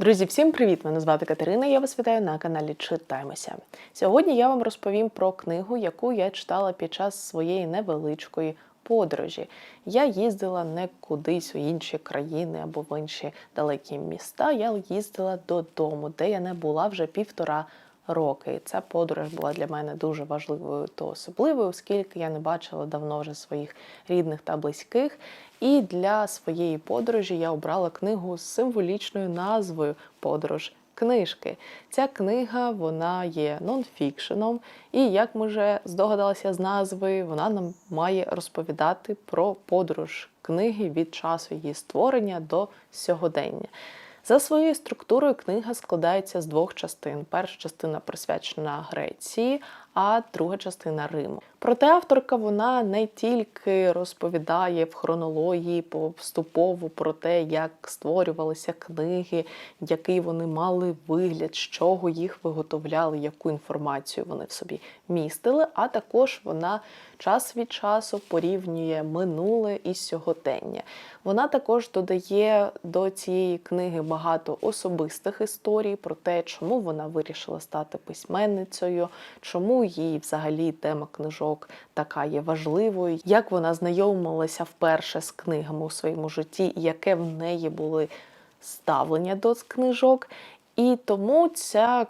Друзі, всім привіт! Мене звати Катерина. Я вас вітаю на каналі Читаймося. Сьогодні я вам розповім про книгу, яку я читала під час своєї невеличкої подорожі. Я їздила не кудись у інші країни або в інші далекі міста. Я їздила додому, де я не була вже півтора роки. І ця подорож була для мене дуже важливою та особливою, оскільки я не бачила давно вже своїх рідних та близьких. І для своєї подорожі я обрала книгу з символічною назвою Подорож книжки. Ця книга вона є нонфікшеном, і як ми вже здогадалися з назви, вона нам має розповідати про подорож книги від часу її створення до сьогодення. За своєю структурою книга складається з двох частин. Перша частина присвячена Греції, а друга частина Риму. Проте авторка вона не тільки розповідає в хронології поступово про те, як створювалися книги, який вони мали вигляд, з чого їх виготовляли, яку інформацію вони в собі містили. А також вона час від часу порівнює минуле і сьогодення. Вона також додає до цієї книги багато особистих історій про те, чому вона вирішила стати письменницею, чому їй взагалі тема книжок така є важливою, як вона знайомилася вперше з книгами у своєму житті, яке в неї були ставлення до книжок. І тому ця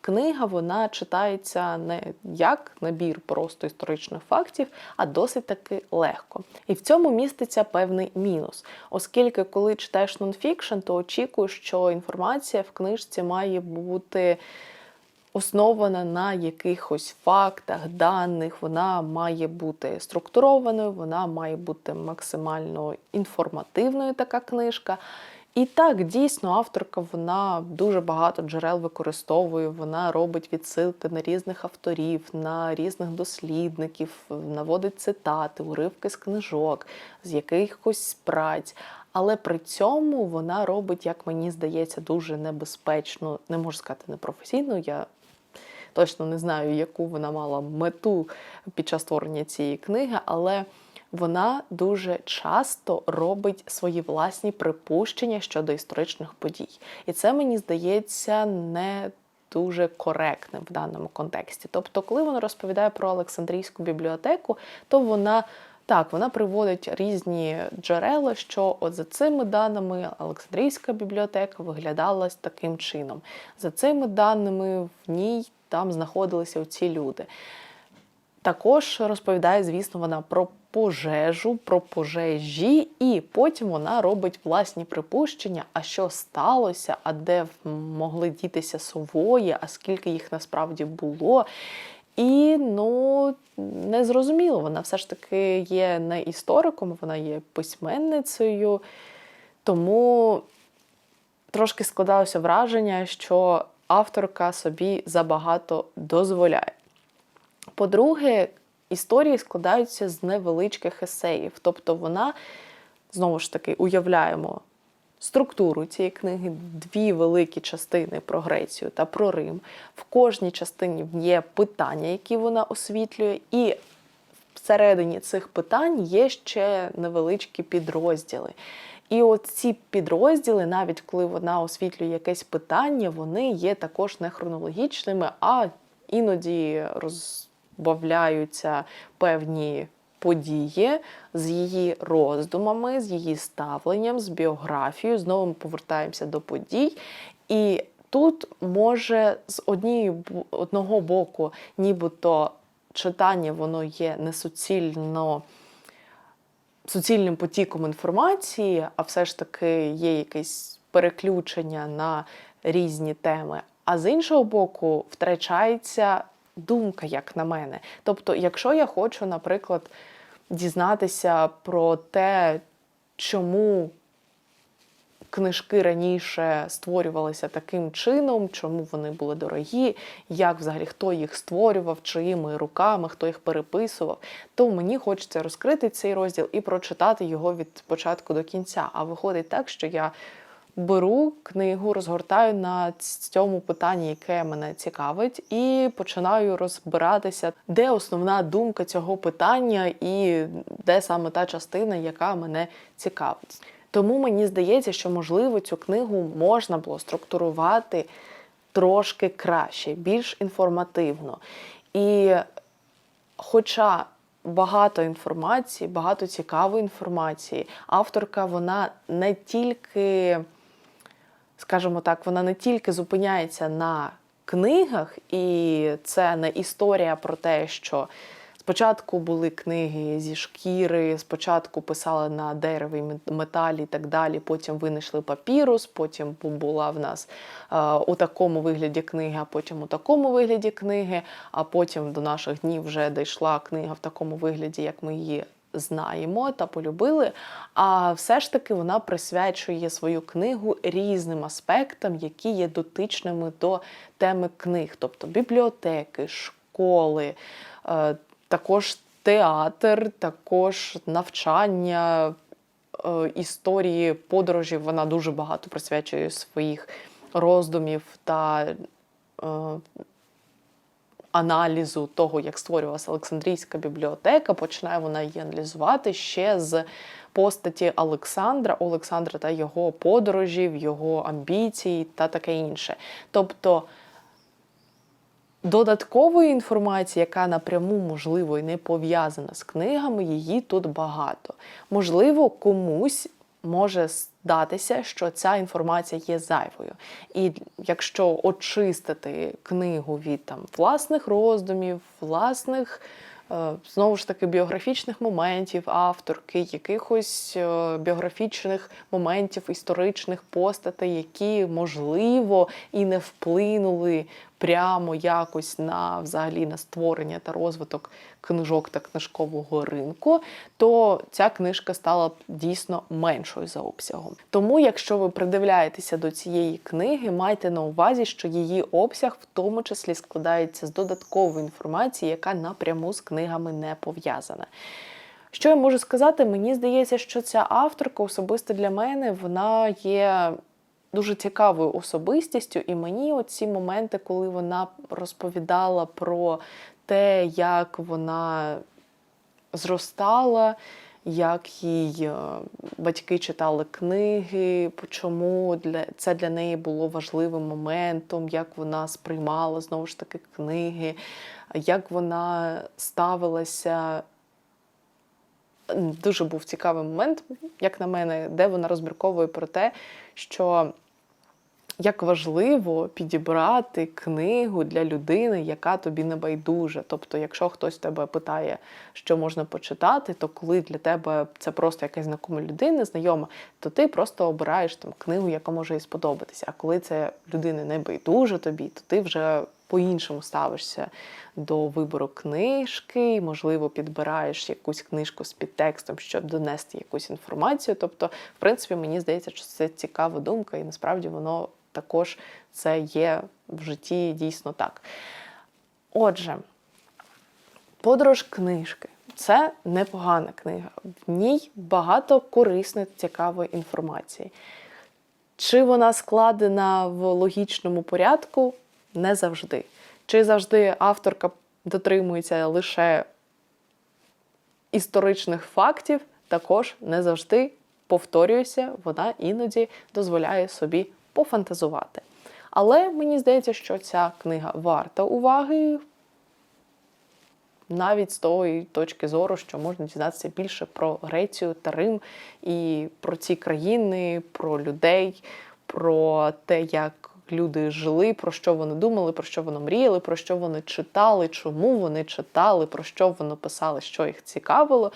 книга вона читається не як набір просто історичних фактів, а досить таки легко. І в цьому міститься певний мінус, оскільки, коли читаєш нонфікшн, то очікуєш, що інформація в книжці має бути. Основана на якихось фактах, даних, вона має бути структурованою, вона має бути максимально інформативною така книжка. І так, дійсно, авторка вона дуже багато джерел використовує, вона робить відсилки на різних авторів, на різних дослідників, наводить цитати, уривки з книжок, з якихось праць. Але при цьому вона робить, як мені здається, дуже небезпечно, не можу сказати непрофесійно. Я точно не знаю, яку вона мала мету під час створення цієї книги, але вона дуже часто робить свої власні припущення щодо історичних подій. І це мені здається не дуже коректним в даному контексті. Тобто, коли вона розповідає про Олександрійську бібліотеку, то вона. Так, вона приводить різні джерела, що от за цими даними Олександрійська бібліотека виглядала таким чином. За цими даними в ній там знаходилися ці люди. Також розповідає, звісно, вона про пожежу, про пожежі, і потім вона робить власні припущення, а що сталося, а де могли дітися сової, а скільки їх насправді було. І ну не зрозуміло, вона все ж таки є не істориком, вона є письменницею, тому трошки складалося враження, що авторка собі забагато дозволяє. По-друге, історії складаються з невеличких есеїв. Тобто вона, знову ж таки, уявляємо структуру цієї книги, дві великі частини про Грецію та про Рим. В кожній частині є питання, які вона освітлює, і всередині цих питань є ще невеличкі підрозділи. І от ці підрозділи, навіть коли вона освітлює якесь питання, вони є також не хронологічними, а іноді розбавляються певні події з її роздумами, з її ставленням, з біографією. Знову ми повертаємося до подій. І тут може з однієї одного боку, нібито читання воно є несуцільно суцільним потіком інформації, а все ж таки є якесь переключення на різні теми. А з іншого боку, втрачається думка, як на мене. Тобто, якщо я хочу, наприклад, дізнатися про те, чому книжки раніше створювалися таким чином, чому вони були дорогі, як взагалі хто їх створював, чиїми руками, хто їх переписував, то мені хочеться розкрити цей розділ і прочитати його від початку до кінця. А виходить так, що я. Беру книгу, розгортаю на цьому питанні, яке мене цікавить, і починаю розбиратися, де основна думка цього питання, і де саме та частина, яка мене цікавить. Тому мені здається, що можливо цю книгу можна було структурувати трошки краще, більш інформативно. І хоча багато інформації, багато цікавої інформації, авторка вона не тільки, скажімо так, вона не тільки зупиняється на книгах, і це не історія про те, що спочатку були книги зі шкіри, спочатку писали на дереві, металі і так далі. Потім винайшли папірус, потім була в нас е, у такому вигляді книги, а потім у такому вигляді книги, а потім до наших днів вже дійшла книга в такому вигляді, як ми її. Знаємо та полюбили, а все ж таки вона присвячує свою книгу різним аспектам, які є дотичними до теми книг, тобто бібліотеки, школи, е, також театр, також навчання е, історії подорожів. Вона дуже багато присвячує своїх роздумів та е, аналізу того, як створювалася Олександрійська бібліотека. Починає вона її аналізувати ще з постаті Олександра, Олександра та його подорожів, його амбіцій та таке інше. Тобто Додаткової інформації, яка напряму, можливо, і не пов'язана з книгами, її тут багато. Можливо, комусь може здатися, що ця інформація є зайвою. І якщо очистити книгу від там, власних роздумів, власних. Е, знову ж таки, біографічних моментів авторки, якихось е, біографічних моментів, історичних постатей, які, можливо, і не вплинули прямо якось на взагалі на створення та розвиток книжок та книжкового ринку, то ця книжка стала б дійсно меншою за обсягом. Тому, якщо ви придивляєтеся до цієї книги, майте на увазі, що її обсяг в тому числі складається з додаткової інформації, яка напряму з книгами не пов'язана. Що я можу сказати? Мені здається, що ця авторка особисто для мене вона є дуже цікавою особистістю, і мені оці моменти, коли вона розповідала про те, як вона зростала, як їй е, батьки читали книги, чому для це для неї було важливим моментом, як вона сприймала знову ж таки книги, як вона ставилася. Дуже був цікавий момент, як на мене, де вона розмірковує про те, що як важливо підібрати книгу для людини, яка тобі не байдужа. Тобто, якщо хтось тебе питає, що можна почитати, то коли для тебе це просто якась знакома людина, знайома, то ти просто обираєш там книгу, яка може їй сподобатися. А коли це людина не байдужа тобі, то ти вже по-іншому ставишся до вибору книжки, можливо, підбираєш якусь книжку з підтекстом, щоб донести якусь інформацію. Тобто, в принципі, мені здається, що це цікава думка, і насправді воно також це є в житті дійсно так. Отже, подорож книжки. Це непогана книга. В ній багато корисної, цікавої інформації. Чи вона складена в логічному порядку? Не завжди. Чи завжди авторка дотримується лише історичних фактів, також не завжди повторююся, вона іноді дозволяє собі пофантазувати. Але мені здається, що ця книга варта уваги. Навіть з тої точки зору, що можна дізнатися більше про Грецію та Рим і про ці країни, про людей, про те, як люди жили, про що вони думали, про що вони мріяли, про що вони читали, чому вони читали, про що вони писали, що їх цікавило,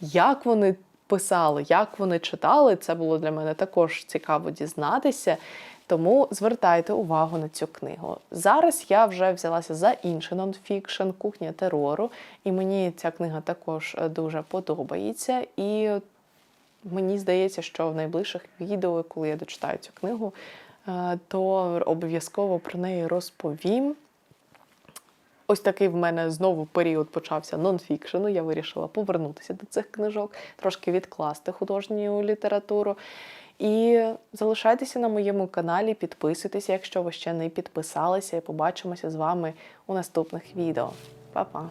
як вони писали, як вони читали. Це було для мене також цікаво дізнатися. Тому звертайте увагу на цю книгу. Зараз я вже взялася за інший нонфікшн кухня терору, і мені ця книга також е, дуже подобається. І мені здається, що в найближчих відео, коли я дочитаю цю книгу, то обов'язково про неї розповім. Ось такий в мене знову період почався нонфікшену. Я вирішила повернутися до цих книжок, трошки відкласти художню літературу. І залишайтеся на моєму каналі, підписуйтеся, якщо ви ще не підписалися, і побачимося з вами у наступних відео. Па-па!